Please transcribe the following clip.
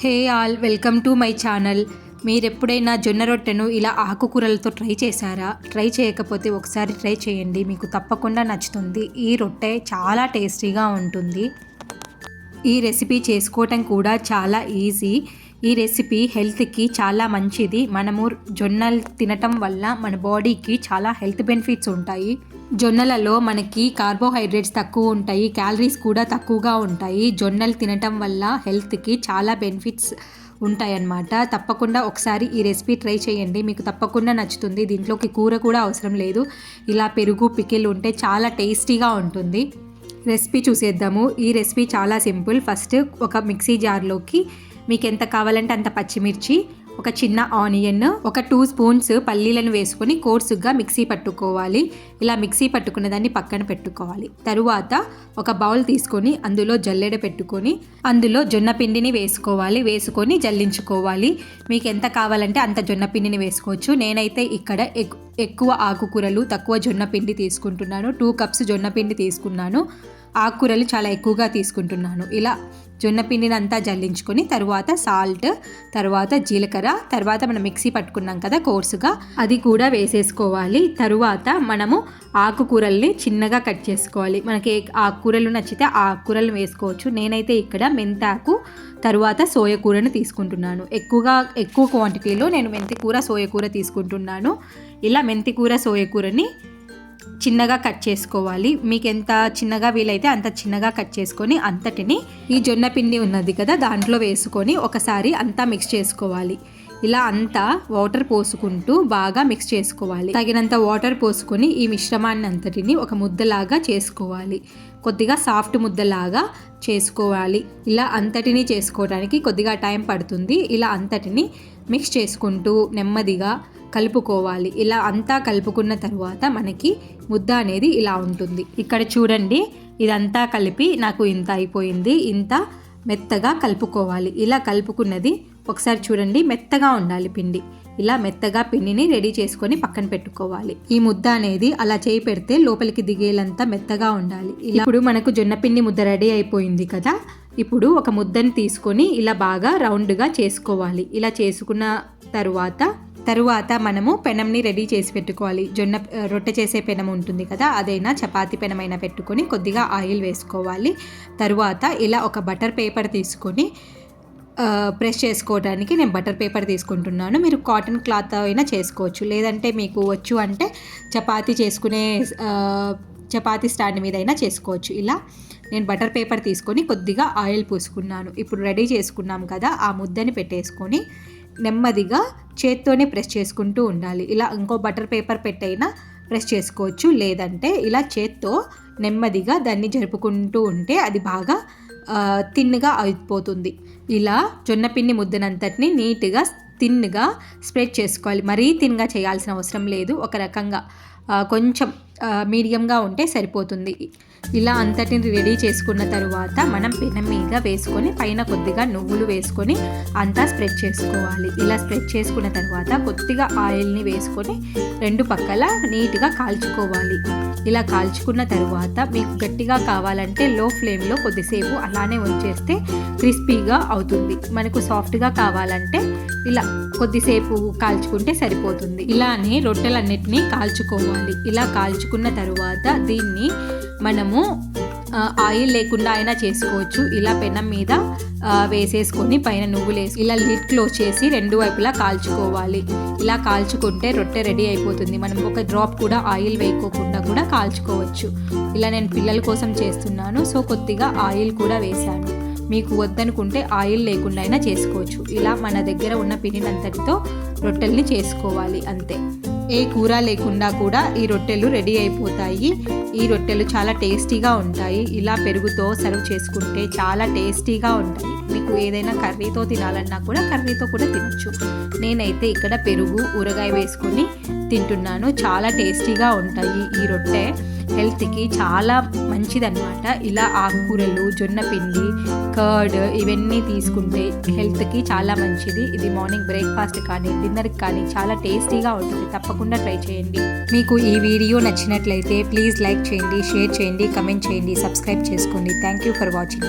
Hey all welcome to my channel. మీరు ఎప్పుడైనా జొన్న రొట్టెను ఇలా ఆకుకూరలతో ట్రై చేశారా? ట్రై చేయకపోతే ఒకసారి ట్రై చేయండి. మీకు తప్పకుండా నచ్చుతుంది. ఈ రొట్టె చాలా టేస్టీగా ఉంటుంది. ఈ రెసిపీ చేసుకోవటం కూడా చాలా ఈజీ. ఈ రెసిపీ హెల్త్కి చాలా మంచిది. మనము జొన్నలు తినటం వల్ల మన బాడీకి చాలా హెల్త్ బెనిఫిట్స్ ఉంటాయి. జొన్నలలో మనకి కార్బోహైడ్రేట్స్ తక్కువ ఉంటాయి క్యాలరీస్ కూడా తక్కువగా ఉంటాయి. జొన్నలు తినటం వల్ల హెల్త్కి చాలా బెనిఫిట్స్ ఉంటాయన్నమాట. తప్పకుండా ఒకసారి ఈ రెసిపీ ట్రై చేయండి. మీకు తప్పకుండా నచ్చుతుంది. దీంట్లోకి కూర కూడా అవసరం లేదు. ఇలా పెరుగు పికిల్ ఉంటే చాలా టేస్టీగా ఉంటుంది. రెసిపీ చూసేద్దాము. ఈ రెసిపీ చాలా సింపుల్. ఫస్ట్ ఒక మిక్సీ జార్లోకి మీకు ఎంత కావాలంటే అంత పచ్చిమిర్చి ఒక చిన్న ఆనియన్ ఒక టూ స్పూన్స్ పల్లీలను వేసుకొని కోర్సుగా మిక్సీ పట్టుకోవాలి. ఇలా మిక్సీ పట్టుకున్న దాన్ని పక్కన పెట్టుకోవాలి. తరువాత ఒక బౌల్ తీసుకొని అందులో జల్లెడ పెట్టుకొని అందులో జొన్న పిండిని వేసుకోవాలి. వేసుకొని జల్లించుకోవాలి. మీకు ఎంత కావాలంటే అంత జొన్న పిండిని వేసుకోవచ్చు. నేనైతే ఇక్కడ ఎక్కువ ఆకుకూరలు తక్కువ జొన్న పిండి తీసుకుంటున్నాను. టూ కప్స్ జొన్న పిండి తీసుకున్నాను. ఆకుకూరలు చాలా ఎక్కువగా తీసుకుంటున్నాను. ఇలా జొన్న పిండిని అంతా జల్లించుకొని తర్వాత సాల్ట్ తర్వాత జీలకర్ర తర్వాత మనం మిక్సీ పట్టుకున్నాం కదా కోర్సుగా అది కూడా వేసేసుకోవాలి. తరువాత మనము ఆకుకూరల్ని చిన్నగా కట్ చేసుకోవాలి. మనకి ఏ ఆకుకూరలు నచ్చితే ఆకుకూరలు వేసుకోవచ్చు. నేనైతే ఇక్కడ మెంతాకు తరువాత సోయకూరను తీసుకుంటున్నాను. ఎక్కువగా ఎక్కువ క్వాంటిటీలో నేను మెంతికూర సోయకూర కూర తీసుకుంటున్నాను. ఇలా మెంతికూర సోయకూరని చిన్నగా కట్ చేసుకోవాలి. మీకు ఎంత చిన్నగా వీలైతే అంత చిన్నగా కట్ చేసుకొని అంతటిని ఈ జొన్న పిండి ఉన్నది కదా దాంట్లో వేసుకొని ఒకసారి అంతా మిక్స్ చేసుకోవాలి. ఇలా అంతా వాటర్ పోసుకుంటూ బాగా మిక్స్ చేసుకోవాలి. తగినంత వాటర్ పోసుకొని ఈ మిశ్రమాన్ని అంతటిని ఒక ముద్దలాగా చేసుకోవాలి. కొద్దిగా సాఫ్ట్ ముద్దలాగా చేసుకోవాలి. ఇలా అంతటిని చేసుకోవడానికి కొద్దిగా టైం పడుతుంది. ఇలా అంతటిని మిక్స్ చేసుకుంటూ నెమ్మదిగా కలుపుకోవాలి. ఇలా అంతా కలుపుకున్న తర్వాత మనకి ముద్ద అనేది ఇలా ఉంటుంది. ఇక్కడ చూడండి ఇదంతా కలిపి నాకు ఇంత అయిపోయింది. ఇంత మెత్తగా కలుపుకోవాలి. ఇలా కలుపుకున్నది ఒకసారి చూడండి మెత్తగా ఉండాలి పిండి. ఇలా మెత్తగా పిండిని రెడీ చేసుకొని పక్కన పెట్టుకోవాలి. ఈ ముద్ద అనేది అలా చేయి పెడితే లోపలికి దిగేలంతా మెత్తగా ఉండాలి. ఇప్పుడు మనకు జొన్న పిండి ముద్ద రెడీ అయిపోయింది కదా? ఇప్పుడు ఒక ముద్దని తీసుకొని ఇలా బాగా రౌండ్గా చేసుకోవాలి. ఇలా చేసుకున్న తరువాత తరువాత మనము పెనంని రెడీ చేసి పెట్టుకోవాలి. జొన్న రొట్టె చేసే పెనం ఉంటుంది కదా? అదైనా చపాతి పెనమైనా పెట్టుకొని కొద్దిగా ఆయిల్ వేసుకోవాలి. తరువాత ఇలా ఒక బటర్ పేపర్ తీసుకొని ప్రెస్ చేసుకోవడానికి నేను బటర్ పేపర్ తీసుకుంటున్నాను. మీరు కాటన్ క్లాత్ అయినా చేసుకోవచ్చు. లేదంటే మీకు వచ్చు అంటే చపాతీ చేసుకునే చపాతీ స్టాండ్ మీద అయినా చేసుకోవచ్చు. ఇలా నేను బటర్ పేపర్ తీసుకొని కొద్దిగా ఆయిల్ పూసుకున్నాను. ఇప్పుడు రెడీ చేసుకున్నాం కదా ఆ ముద్దని పెట్టేసుకొని నెమ్మదిగా చేత్తోనే ప్రెస్ చేసుకుంటూ ఉండాలి. ఇలా ఇంకో బటర్ పేపర్ పెట్టైనా ప్రెస్ చేసుకోవచ్చు. లేదంటే ఇలా చేత్తో నెమ్మదిగా దాన్ని జరుపుకుంటూ ఉంటే అది బాగా తిన్నుగా అయిపోతుంది. ఇలా జొన్నపిండి ముద్దనంతటిని నీట్గా తిన్నుగా స్ప్రెడ్ చేసుకోవాలి. మరీ తిన్గా చేయాల్సిన అవసరం లేదు. ఒక రకంగా కొంచెం మీడియంగా ఉంటే సరిపోతుంది. ఇలా అంతటిని రెడీ చేసుకున్న తరువాత మనం పెనం మీద వేసుకొని పైన కొద్దిగా నువ్వులు వేసుకొని అంతా స్ప్రెడ్ చేసుకోవాలి. ఇలా స్ప్రెడ్ చేసుకున్న తర్వాత కొద్దిగా ఆయిల్ని వేసుకొని రెండు పక్కల నీట్గా కాల్చుకోవాలి. ఇలా కాల్చుకున్న తరువాత మీకు గట్టిగా కావాలంటే లో ఫ్లేమ్లో కొద్దిసేపు అలానే ఉంచేస్తే క్రిస్పీగా అవుతుంది. మనకు సాఫ్ట్గా కావాలంటే ఇలా కొద్దిసేపు కాల్చుకుంటే సరిపోతుంది. ఇలానే రొట్టెలన్నిటినీ కాల్చుకోవాలి. ఇలా కాల్చుకున్న తరువాత దీన్ని మనం మనము ఆయిల్ లేకుండా అయినా చేసుకోవచ్చు. ఇలా పెనం మీద వేసేసుకొని పైన నువ్వులు వేసి ఇలా లిడ్ క్లోజ్ చేసి రెండు వైపులా కాల్చుకోవాలి. ఇలా కాల్చుకుంటే రొట్టె రెడీ అయిపోతుంది. మనం ఒక డ్రాప్ కూడా ఆయిల్ వేయకోకుండా కూడా కాల్చుకోవచ్చు. ఇలా నేను పిల్లల కోసం చేస్తున్నాను. సో కొద్దిగా ఆయిల్ కూడా వేశాను. మీకు వద్దనుకుంటే ఆయిల్ లేకుండా అయినా చేసుకోవచ్చు. ఇలా మన దగ్గర ఉన్న పిండినంతటితో రొట్టెల్ని చేసుకోవాలి. అంతే. ఏ కూర లేకుండా కూడా ఈ రొట్టెలు రెడీ అయిపోతాయి. ఈ రొట్టెలు చాలా టేస్టీగా ఉంటాయి. ఇలా పెరుగుతో సర్వ్ చేసుకుంటే చాలా టేస్టీగా ఉంటాయి. మీకు ఏదైనా కర్రీతో తినాలన్నా కూడా కర్రీతో కూడా తినచ్చు. నేనైతే ఇక్కడ పెరుగు ఊరగాయ వేసుకొని తింటున్నాను. చాలా టేస్టీగా ఉంటాయి ఈ రొట్టె. హెల్త్కి చాలా మంచిదన్నమాట. ఇలా ఆకుకూరలు జొన్న పిండి కర్డ్ ఇవన్నీ తీసుకుంటే హెల్త్కి చాలా మంచిది. ఇది మార్నింగ్ బ్రేక్ఫాస్ట్ కానీ డిన్నర్కి కానీ చాలా టేస్టీగా ఉంటుంది. తప్పకుండా ట్రై చేయండి. మీకు ఈ వీడియో నచ్చినట్లయితే ప్లీజ్ లైక్ చేయండి షేర్ చేయండి కమెంట్ చేయండి సబ్స్క్రైబ్ చేసుకోండి. Thank you for watching.